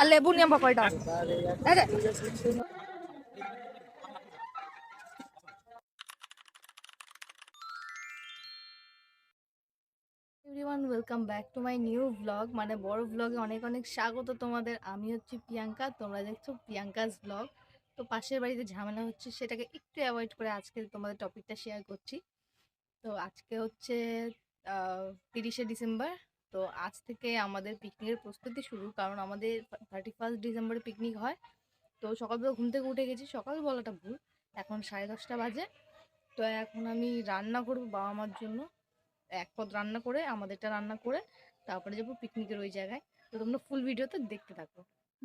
আর লেবু নিয়ে এই everyone welcome back to my new blog মানে বড় ব্লগে অনেক অনেক স্বাগত তোমাদের। আমি হচ্ছি প্রিয়াঙ্কা তোমরা দেখছ প্রিয়াঙ্কাস ব্লগ তো পাশের বাড়িতে ঝামেলা হচ্ছে সেটাকে একটু অ্যাভয়েড করে আজকে তোমাদের টপিকটা শেয়ার করছি। তো আজকে হচ্ছে তিরিশে ডিসেম্বর। তো আজ থেকে আমাদের পিকনিকের প্রস্তুতি শুরু। কারণ আমাদের থার্টি ফার্স্ট ডিসেম্বরে পিকনিক হয়। তো সকালবেলা ঘুম থেকে উঠে গেছি। সকাল বলাটা ভুল। এখন সাড়ে দশটা বাজে। তো এখন আমি রান্না করব বাবা মার জন্য। এক পদ রান্না করে, আমাদেরটা রান্না করে, তারপরে যাব পিকনিকের ওই জায়গায়। তো তোমরা ফুল ভিডিওতে দেখতে থাকো।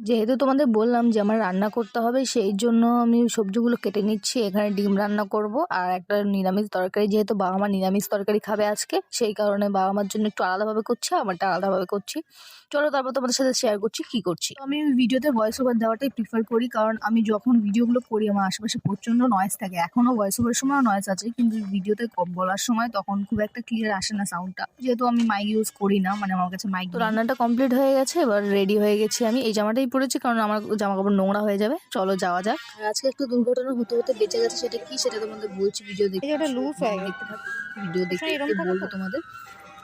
যেহেতু তোমাদের বললাম যে আমার রান্না করতে হবে, সেই জন্য আমি সবজিগুলো কেটে নিচ্ছি। এখানে ডিম রান্না করব আর একটা নিরামিষ তরকারি, যেহেতু বাবা মা নিরামিষ তরকারি খাবে আজকে, সেই কারণে বাবা মার জন্য একটু আলাদাভাবে করছি, আমারটা আলাদাভাবে করছি। চলো তারপর তোমাদের সাথে শেয়ার করছি কি করছি। আমি ভিডিওতে ভয়েস ওভার দেওয়াটাই প্রিফার করি, কারণ আমি যখন ভিডিওগুলো করি, আমার আশেপাশে প্রচণ্ড নয়েজ থাকে। এখনও ভয়েস ওভারের সময় নয়েজ আছে, কিন্তু ভিডিওতে বলার সময় তখন খুব একটা ক্লিয়ার আসে না সাউন্ডটা যেহেতু আমি মাইক ইউজ করি না মানে আমার কাছে মাইক রান্নাটা কমপ্লিট হয়ে গেছে, এবার রেডি হয়ে গেছি আমি। এই জামাটাই পরেছি কারণ আমার জামা কাপড় নোংরা হয়ে যাবে। চলো যাওয়া যাক। আর আজকে একটু দুর্ঘটনা হতে হতে বেঁচে গেছে সেটা কি সেটা তোমাদের বলছি ভিডিও দেখে এটা লুজ হয়ে গেছে। দেখতে ভিডিও দেখে আচ্ছা, বলব তোমাদের।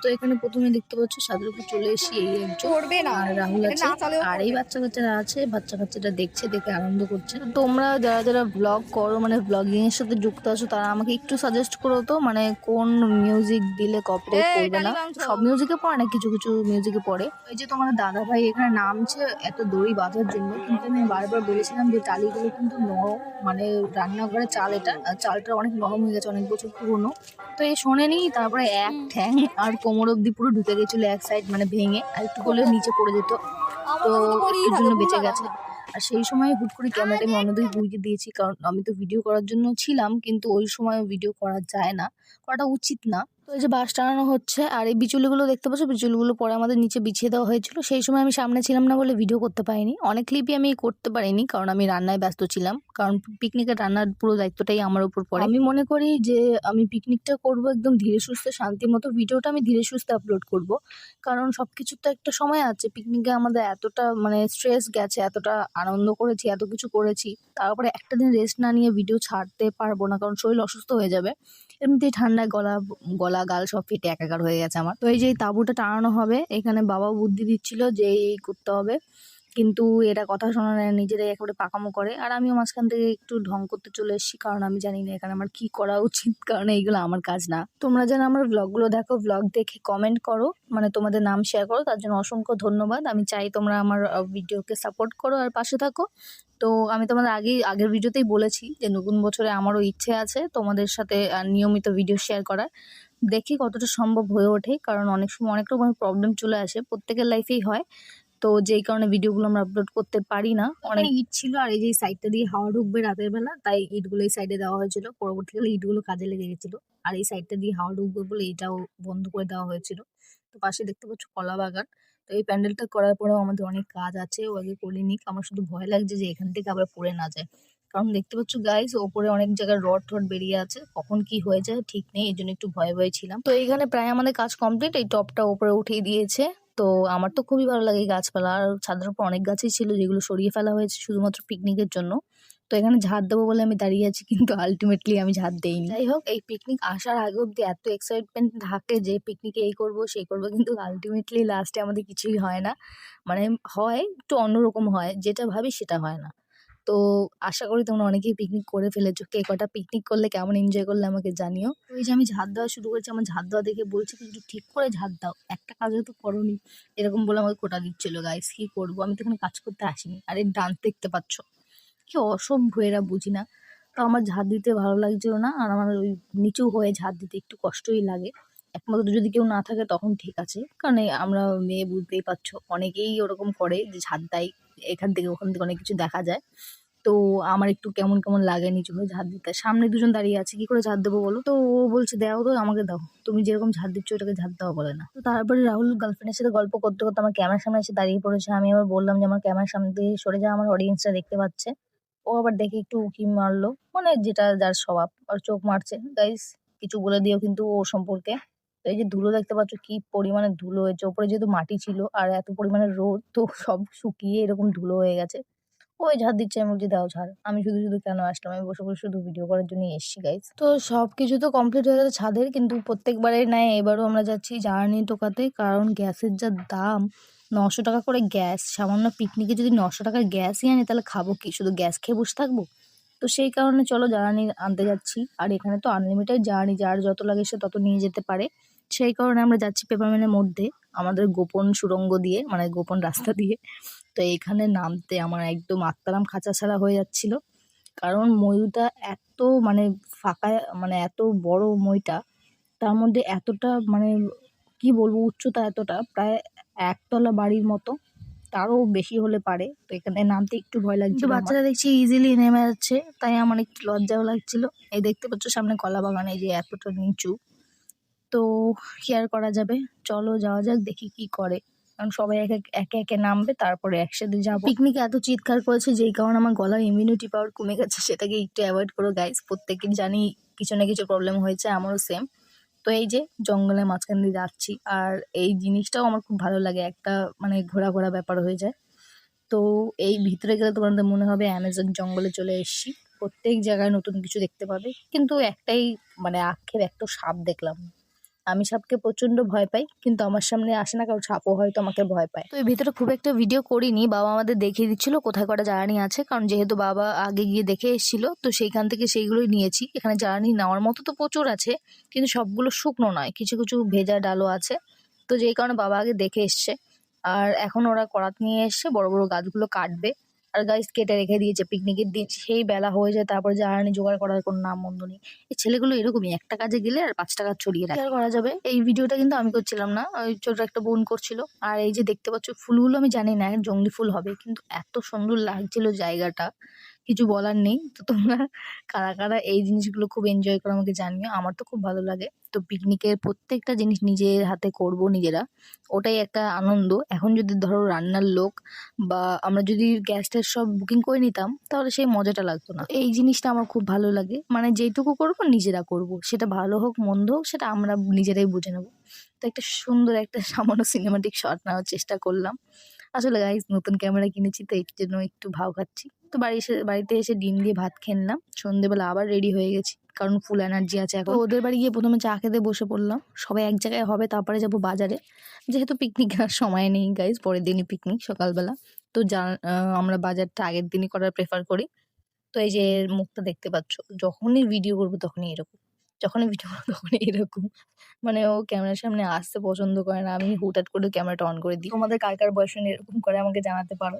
তো এখানে প্রথমে দেখতে পাচ্ছ সাদের উপর চলে এসি এই একজন। আর রাহুল আছে। আর এই বাচ্চা কাচ্চারা আছে বাচ্চা কাচ্চারা দেখছে দেখে আনন্দ করছে। তোমরা যারা যারা ব্লগ করো মানে ব্লগিং এর সাথে যুক্ত আছো তারা আমাকে একটু সাজেস্ট করো তো মানে কোন মিউজিক দিলে কপিরাইট করবে না? সব মিউজিকে পড়ে না কিছু কিছু মিউজিকে পড়ে? এই যে তোমার দাদা ভাই এখানে নামছে এত দড়ি বাঁধার জন্য কিন্তু আমি বারবার বলেছিলাম যে টালিগুলো কিন্তু নরম মানে রান্নাঘরে চাল এটা চালটা অনেক নরম হয়ে গেছে অনেক বছর পুরনো। তো এই শোনেনি তারপরে এক ঠ্যাং আর কোমর অব্দি পুরো ঢুকে গেছিল এক সাইড মানে ভেঙে আর একটু করলে নিচে পড়ে যেত। তো এর জন্য বেঁচে গেছে। আর সেই সময় হুট করে ক্যামেরাটা আমি অন্যদিকে বুঝিয়ে দিয়েছি কারণ আমি তো ভিডিও করার জন্য ছিলাম কিন্তু ওই সময় ভিডিও করা যায় না। করাটা উচিত না। তো এই যে বাস টানানো হচ্ছে, আর এই বিচুলিগুলো দেখতে পাচ্ছ? বিচুলিগুলো পরে আমাদের নিচে বিছিয়ে দেওয়া হয়েছিল। সেই সময় আমি সামনে ছিলাম না বলে ভিডিও করতে পারিনি। অনেক ক্লিপই আমি করতে পারিনি, কারণ আমি রান্নায় ব্যস্ত ছিলাম। কারণ পিকনিকের রান্নার পুরো দায়িত্বটাই আমার উপর পড়ে। আমি মনে করি যে আমি পিকনিকটা করব একদম ধীরে সুস্থে, শান্তি মতো। ভিডিওটা আমি ধীরে সুস্থে আপলোড করব। কারণ সব কিছুর তো একটা সময় আছে। পিকনিকে আমাদের এতটা মানে স্ট্রেস গেছে, এতটা আনন্দ করেছি, এত কিছু করেছি। তারপরে একটা দিন রেস্ট না নিয়ে ভিডিও ছাড়তে পারব না, কারণ শরীর অসুস্থ হয়ে যাবে। এমনিতেই ঠান্ডায় গলা গলা গাল সব ফেটে একাকার হয়ে গেছে আমার। তো এই যে তাঁবুটা টানানো হবে, এখানে বাবা বুদ্ধি দিচ্ছিল যে এই করতে হবে। কিন্তু এটা কথা শোনা নেয় নিজেরাই একেবারে পাকামো করে। আর আমিও মাঝখান থেকে একটু ঢং করতে চলে এসেছি, কারণ আমি জানি না এখানে আমার কি করা উচিত, কারণ এইগুলো আমার কাজ না। তোমরা যেন আমার ব্লগগুলো দেখো ব্লগ দেখে কমেন্ট করো মানে তোমাদের নাম শেয়ার করো, তার জন্য অসংখ্য ধন্যবাদ। আমি চাই তোমরা আমার ভিডিওকে সাপোর্ট করো আর পাশে থাকো। তো আমি তোমাদের আগেই আগের ভিডিওতেই বলেছি যে নতুন বছরে আমারও ইচ্ছে আছে তোমাদের সাথে নিয়মিত ভিডিও শেয়ার করার। দেখি কতটা সম্ভব হয়ে ওঠে। কারণ অনেক সময় অনেক রকম প্রবলেম চলে আসে প্রত্যেকের লাইফেই হয়। তো যেই কারণে ভিডিওগুলো আমরা আপলোড করতে পারি না। অনেক ইট ছিল আর এই যে সাইডটা দিয়ে হাওয়া ঢুকবে রাতের বেলা তাই ইটগুলো এই সাইডে দেওয়া হয়েছিল। পরবর্তীকালে ইটগুলো কাজে লেগে গেছিল। আর এই সাইডটা দিয়ে হাওয়া ঢুকবে বলে এটাও বন্ধ করে দেওয়া হয়েছিল। তো পাশে দেখতে পাচ্ছ কলা বাগান। তো এই প্যান্ডেলটা করার পরেও আমাদের অনেক কাজ আছে ও আগে করিনি আমার শুধু ভয় লাগছে যে এখান থেকে আবার পড়ে না যায়। কারণ দেখতে পাচ্ছ গাইস ওপরে অনেক জায়গায় রড টড বেরিয়ে আছে। কখন কি হয়ে যায় ঠিক নেই এই জন্য একটু ভয়ে ভয়ে ছিলাম। তো এইখানে প্রায় আমাদের কাজ কমপ্লিট এই টপটা ওপরে উঠিয়ে দিয়েছে। তো আমার তো খুবই ভালো লাগে গাছপালা। আর ছাদের উপর অনেক গাছই ছিল যেগুলো সরিয়ে ফেলা হয়েছে শুধুমাত্র পিকনিকের জন্য। তো এখানে ঝাড় দেবো বলে আমি দাঁড়িয়ে আছি, কিন্তু আলটিমেটলি আমি ঝাড় দেইনি। যাই হোক, এই পিকনিক আসার আগে অব্দি এত এক্সাইটমেন্ট থাকে যে পিকনিকে এই করব সেই করব, কিন্তু আলটিমেটলি লাস্টে আমাদের কিছুই হয় না। মানে হয়, একটু অন্যরকম হয়, যেটা ভাবি সেটা হয় না। তো আশা করি তোমরা অনেকেই পিকনিক করে ফেলেছো। কে কটা পিকনিক করলে, কেমন এনজয় করলে আমাকে জানিও। ওই যে আমি ঝাড় দেওয়া শুরু করেছি, আমার ঝাড় দেওয়া দেখে বলছি কি, একটু ঠিক করে ঝাড় দাও, একটা কাজও তো করোনি। এরকম বলে আমাকে কোটা দিচ্ছিল গাইস কি করব? আমি তো এখানে কাজ করতে আসিনি। আর ডান্স দেখতে পাচ্ছ? কি অসভ্য এরা, বুঝি না। তো আমার ঝাড় দিতে ভালো লাগছিল না, আর আমার ওই নিচু হয়ে ঝাড় দিতে একটু কষ্টই লাগে। একমাত্র যদি কেউ না থাকে, তখন ঠিক আছে। কারণ আমরা মেয়ে, বুঝতেই পারছ, অনেকেই ওরকম করে যে ঝাড় দেয়। এখান থেকে ওখান থেকে অনেক কিছু দেখা যায়। তো আমার একটু কেমন কেমন লাগে নিচু হয়ে ঝাড় দিতে। সামনে দুজন দাঁড়িয়ে আছে, কি করে ঝাড় দেবো বলো? তো ও বলছে, দাও তো আমাকে দাও। তুমি যেরকম ঝাড় দিচ্ছ, ওটাকে ঝাড় দেওয়া বলে না। তো তারপরে রাহুল গার্লফ্রেন্ডের সাথে গল্প করতে করতে আমার ক্যামেরার সামনে এসে দাঁড়িয়ে পড়েছে। আমি আবার বললাম যে, আমার ক্যামেরার সামনে দিয়ে সরে যা, আমার অডিয়েন্সরা দেখতে পাচ্ছে। ও আবার দেখে একটু উকি মারলো। মানে যেটা যার স্বভাব। আর চোখ মারছে। গাইস কিছু বলে দিও কিন্তু ও সম্পর্কে। এই যে ধুলো দেখতে পাচ্ছ, কি পরিমাণে ধুলো হয়েছে। ওপরে যেহেতু মাটি ছিল আর এত পরিমাণে রোদ, তো সব শুকিয়ে এরকম ধুলো হয়ে গেছে। ওই ঝাড় দিচ্ছে আমি, বলছি দাও ঝাড়। আমি শুধু শুধু কেন আসলাম? আমি বসে বসে শুধু ভিডিও করার জন্য এসেছি গাইজ তো সব কিছু তো কমপ্লিট হয়ে গেছে ছাদের, কিন্তু প্রত্যেকবারে নাই এবারও আমরা যাচ্ছি জ্বালানি টোকাতে, কারণ গ্যাসের যা দাম, নশো টাকা করে গ্যাস, সামান্য পিকনিকে যদি নশো টাকার গ্যাসই আনি, তাহলে খাব কি? শুধু গ্যাস খেয়ে বসে থাকব? তো সেই কারণে চলো জ্বালানি আনতে যাচ্ছি। আর এখানে তো আনলিমিটেড জ্বালানি যার যত লাগে সে তত নিয়ে যেতে পারে। সেই কারণে আমরা যাচ্ছি পেপারম্যানের মধ্যে আমাদের গোপন সুড়ঙ্গ দিয়ে মানে গোপন রাস্তা দিয়ে। তো এখানে নামতে আমার একদম আত্মারাম খাঁচা ছাড়া হয়ে যাচ্ছিল। কারণ ময়ূরটা এত মানে ফাঁকা মানে এত বড় মইটা তার মধ্যে এতটা মানে কি বলব উচ্চতা এতটা প্রায় একতলা বাড়ির মতো তারও বেশি হলে পারে। তো এখানে নামতে একটু ভয় লাগছে বাচ্চারা দেখছি ইজিলি নেমে যাচ্ছে তাই আমার একটু লজ্জাও লাগছিল। এই দেখতে পাচ্ছ সামনে কলা বাগানে যে এতটা নিচু। তো কি আর করা যাবে। চলো যাওয়া যাক, দেখি কি করে। কারণ সবাই এক এক, একে একে নামবে, তারপরে একসাথে যাব। পিকনিকে এত চিৎকার করেছে, যেই কারণে আমার গলার ইমিউনিটি পাওয়ার কমে গেছে, সেটাকে একটু অ্যাভয়েড করো গাইজ প্রত্যেকের জানি কিছু না কিছু প্রবলেম হয়েছে, আমারও সেম তো এই যে, জঙ্গলের মাঝখান দিয়ে যাচ্ছি, আর এই জিনিসটাও আমার খুব ভালো লাগে, একটা মানে ঘোরা ঘোরা ব্যাপার হয়ে যায়। তো এই ভিতরে গেলে তোমাদের মনে হবে অ্যামাজন জঙ্গলে চলে এসেছি। প্রত্যেক জায়গায় নতুন কিছু দেখতে পাবে, কিন্তু একটাই মানে আক্ষেপ, একটা সাপ দেখলাম। আমি সাপকে প্রচণ্ড ভয় পাই, কিন্তু আমার সামনে আসে না, কারণ সাপও হয়তো আমাকে ভয় পায়। তো এই ভিতরে খুব একটা ভিডিও করিনি, বাবা আমাদের দেখিয়ে দিচ্ছিল কোথায় কটা জ্বালানি আছে, কারণ যেহেতু বাবা আগে গিয়ে দেখে এসেছিল, তো সেইখান থেকে সেইগুলোই নিয়েছি। এখানে জ্বালানি নেওয়ার মতো তো প্রচুর আছে, কিন্তু সবগুলো শুকনো নয়, কিছু কিছু ভেজা ডালও আছে। তো যেই কারণে বাবা আগে দেখে এসছে, আর এখন ওরা করাত নিয়ে এসছে, বড় বড় গাছগুলো কাটবে। আর গাইস কেটে রেখে দিয়েছে পিকনিকের দিন সেই বেলা হয়ে যায় তারপর জ্বালানি জোগাড় করার কোনো নাম বন্ধ নেই। এই ছেলেগুলো এরকমই একটা কাজে গেলে আর পাঁচ টাকা ছড়িয়ে রাখে। করা যাবে? এই ভিডিওটা কিন্তু আমি করছিলাম না ওই ছোট একটা বোন করছিল। আর এই যে দেখতে পাচ্ছ ফুলগুলো আমি জানি না জঙ্গলি ফুল হবে কিন্তু এত সুন্দর লাগছিল জায়গাটা। কিছু বলার নেই। তো তোমরা কারা কারা এই জিনিসগুলো খুব এনজয় করো আমাকে জানিও। আমার তো খুব ভালো লাগে। তো পিকনিকের প্রত্যেকটা জিনিস নিজের হাতে করব নিজেরা। ওটাই একটা আনন্দ। এখন যদি ধরো রান্নার লোক বা আমরা যদি গ্যাস ট্যাস সব বুকিং করে নিতাম, তাহলে সেই মজাটা লাগতো না। এই জিনিসটা আমার খুব ভালো লাগে। মানে যেটুকু করব নিজেরা করব। সেটা ভালো হোক, মন্দ হোক, সেটা আমরা নিজেরাই বুঝে নেব। তো একটা সুন্দর একটা সামান্য সিনেমাটিক শট নেওয়ার চেষ্টা করলাম। আসলে গাইজ নতুন ক্যামেরা কিনেছি, তো এর জন্য একটু ভাও খাচ্ছি। তো বাড়ি এসে, বাড়িতে এসে ডিম দিয়ে ভাত খেলাম সন্ধেবেলা আবার রেডি হয়ে গেছি, কারণ ফুল এনার্জি আছে এখন। ওদের বাড়ি গিয়ে প্রথমে চা খেতে বসে পড়লাম। সবাই এক জায়গায় হবে, তারপরে যাব বাজারে। যেহেতু পিকনিক আর সময় নেই গাইজ পরের দিনই পিকনিক সকালবেলা। তো যা আমরা বাজারটা আগের দিনই করার প্রেফার করি। তো এই যে মুখটা দেখতে পাচ্ছ, যখনই ভিডিও করব তখনই এরকম। যখনই ভিডিও তখনই এরকম। মানে ও ক্যামেরার সামনে আসতে পছন্দ করে না। আমি হুটহাট করে ক্যামেরাটা অন করে দিই। তোমাদের কার কার বয়ফ্রেন্ড এরকম করে আমাকে জানাতে পারো?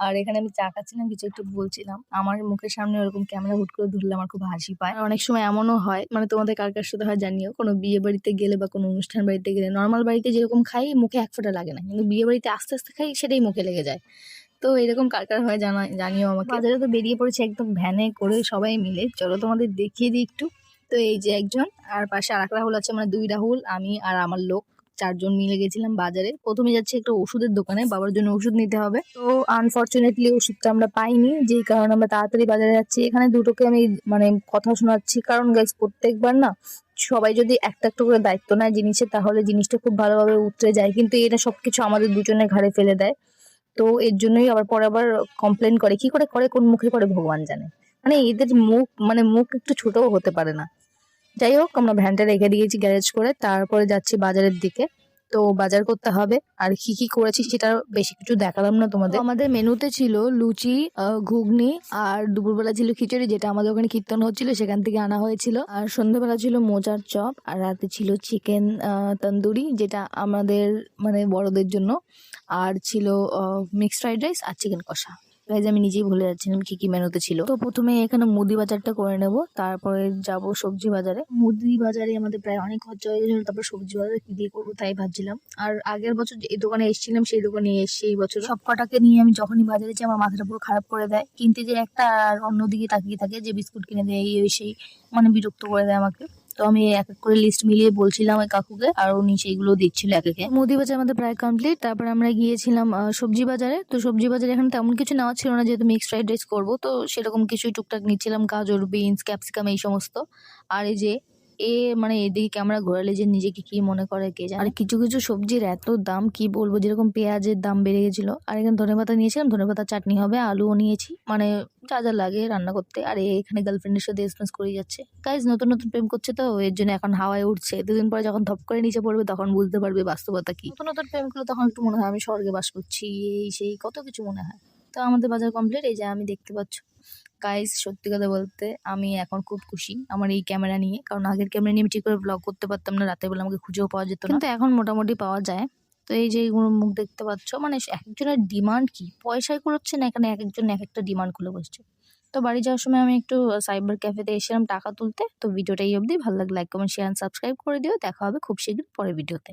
আর এখানে আমি চা খাচ্ছিলাম, কিছু একটু বলছিলাম। আমার মুখের সামনে ওরকম ক্যামেরা হুট করে ধরলে আমার খুব হাসি পায়। অনেক সময় এমনও হয় মানে তোমাদের কার কার সাথে হয় জানিও, কোনো বিয়ে বাড়িতে গেলে বা কোনো অনুষ্ঠান বাড়িতে গেলে নর্মাল বাড়িতে যেরকম খাই, মুখে এক ফোঁটা লাগে না। কিন্তু বিয়ে বাড়িতে আস্তে আস্তে খাই, সেটাই মুখে লেগে যায়। তো এরকম কার কার হয় জানা, জানিও আমাকে। বাজারে তো বেরিয়ে পড়েছে একদম ভ্যানে করে সবাই মিলে। চলো তোমাদের দেখিয়ে দিই একটু। তো এই যে একজন, আর পাশে আর এক রাহুল আছে মানে দুই রাহুল, আমি আর আমার লোক চারজন মিলে গেছিলাম বাজারে। প্রথমে যাচ্ছি একটা ওষুধের দোকানে, বাবার জন্য ওষুধ নিতে হবে। তো আনফর্চুনেটলি ওষুধটা আমরা পাইনি, যেই কারণে আমরা তাড়াতাড়ি বাজারে যাচ্ছি। এখানে দুটোকে আমি মানে কথা শোনাচ্ছি। কারণ গাইজ প্রত্যেকবার না, সবাই যদি একটা একটা করে দায়িত্ব নেয় জিনিসের, তাহলে জিনিসটা খুব ভালোভাবে উতরে যায়। কিন্তু এটা সবকিছু আমাদের দুজনের ঘাড়ে ফেলে দেয়। তো এর জন্যই আবার পরে আবার কমপ্লেন করে। কি করে? করে কোন মুখে? করে ভগবান জানে। মানে এদের মুখ মানে মুখ একটু ছোটও হতে পারে না। যাই হোক, আমরা ভ্যানটা রেখে দিয়েছি গ্যারেজ করে, তারপরে যাচ্ছি বাজারের দিকে। তো বাজার করতে হবে, আর কি কি করেছি সেটা বেশি কিছু দেখালাম না তোমাদের। আমাদের মেনুতে ছিল লুচি ঘুগনি, আর দুপুরবেলা ছিল খিচুড়ি, যেটা আমাদের ওখানে কীর্তন হচ্ছিল, সেখান থেকে আনা হয়েছিল। আর সন্ধ্যেবেলা ছিল মোচার চপ, আর রাতে ছিল চিকেন তন্দুরি, যেটা আমাদের মানে বড়দের জন্য। আর ছিল মিক্সড ফ্রাইড রাইস আর চিকেন কষা। গাইজ আমি নিজেই ভুলে যাচ্ছিলাম কি কি মেনুতে ছিল। তো প্রথমে এখানে মুদি বাজারটা করে নেব, তারপরে যাব সবজি বাজারে। মুদি বাজারে আমাদের প্রায় অনেক খরচা হয়ে গেছিল, তারপর সবজি বাজারে কি দিয়ে করব তাই ভাবছিলাম। আর আগের বছর যে দোকানে এসেছিলাম, সেই দোকানে এসেছি এই বছর সব কটাকে নিয়ে আমি যখনই বাজারে যাই, আমার মাথাটা পুরো খারাপ করে দেয়। কিনতে যে একটা আর অন্যদিকে তাকিয়ে থাকে যে বিস্কুট কিনে দেয়, এই সেই মানে বিরক্ত করে দেয় আমাকে। তো আমি এক এক করে লিস্ট মিলিয়ে বলছিলাম ওই কাকুকে, আর উনি সেইগুলো দিচ্ছিল এক একে। মুদি বাজার আমাদের প্রায় কমপ্লিট তারপর আমরা গিয়েছিলাম সবজি বাজারে। তো সবজি বাজারে এখানে তেমন কিছু নেওয়া ছিল না, যেহেতু মিক্সড ফ্রাইড রাইস করব, তো সেরকম কিছুই টুকটাক নিচ্ছিলাম, গাজর বিনস ক্যাপসিকাম এই সমস্ত। আর এই যে এ মানে এদিকে ক্যামেরা ঘোরালে যে নিজেকে কি মনে করে কে জানে? আর কিছু কিছু সবজির এত দাম, কি বলব? যেরকম পেঁয়াজের দাম বেড়ে গেছিল। আর এখানে ধনে পাতা নিয়েছিলাম, ধনে পাতা চাটনি হবে, আলুও নিয়েছি। মানে যা যা লাগে রান্না করতে। আর এখানে গার্লফ্রেন্ডের সাথে এক্সপেন্স করে যাচ্ছে। গাইজ নতুন নতুন প্রেম করছে তো, এর জন্য এখন হাওয়ায় উঠছে। দুদিন পরে যখন ধপ করে নিচে পড়বে, তখন বুঝতে পারবে বাস্তবতা কি। নতুন নতুন প্রেম করলে তখন একটু মনে হয় আমি স্বর্গে বাস করছি, এই সেই, কত কিছু মনে হয়। তো আমাদের বাজার কমপ্লিট এই যে আমি দেখতে পাচ্ছ। গাইস সত্যি কথা বলতে, আমি এখন খুব খুশি আমার এই ক্যামেরা নিয়ে। কারণ আগের ক্যামেরা নিয়ে আমি ঠিক করে ব্লগ করতে পারতাম না, রাতের বেলা আমাকে খুঁজেও পাওয়া যেত কিন্তু এখন মোটামুটি পাওয়া যায়। তো এই যে মুখ দেখতে পাচ্ছ মানে এক একজনের ডিমান্ড কি? পয়সায় কুলোচ্ছে না এখানে এক একজন এক একটা ডিমান্ড খুলে বসছে? তো বাড়ি যাওয়ার সময় আমি একটু সাইবার ক্যাফেতে এসেছিলাম টাকা তুলতে। তো ভিডিওটা এই অবধি। ভালো লাগলে লাইক কমেন্ট শেয়ার সাবস্ক্রাইব করে দিও। দেখা হবে খুব শীঘ্র পরের ভিডিওতে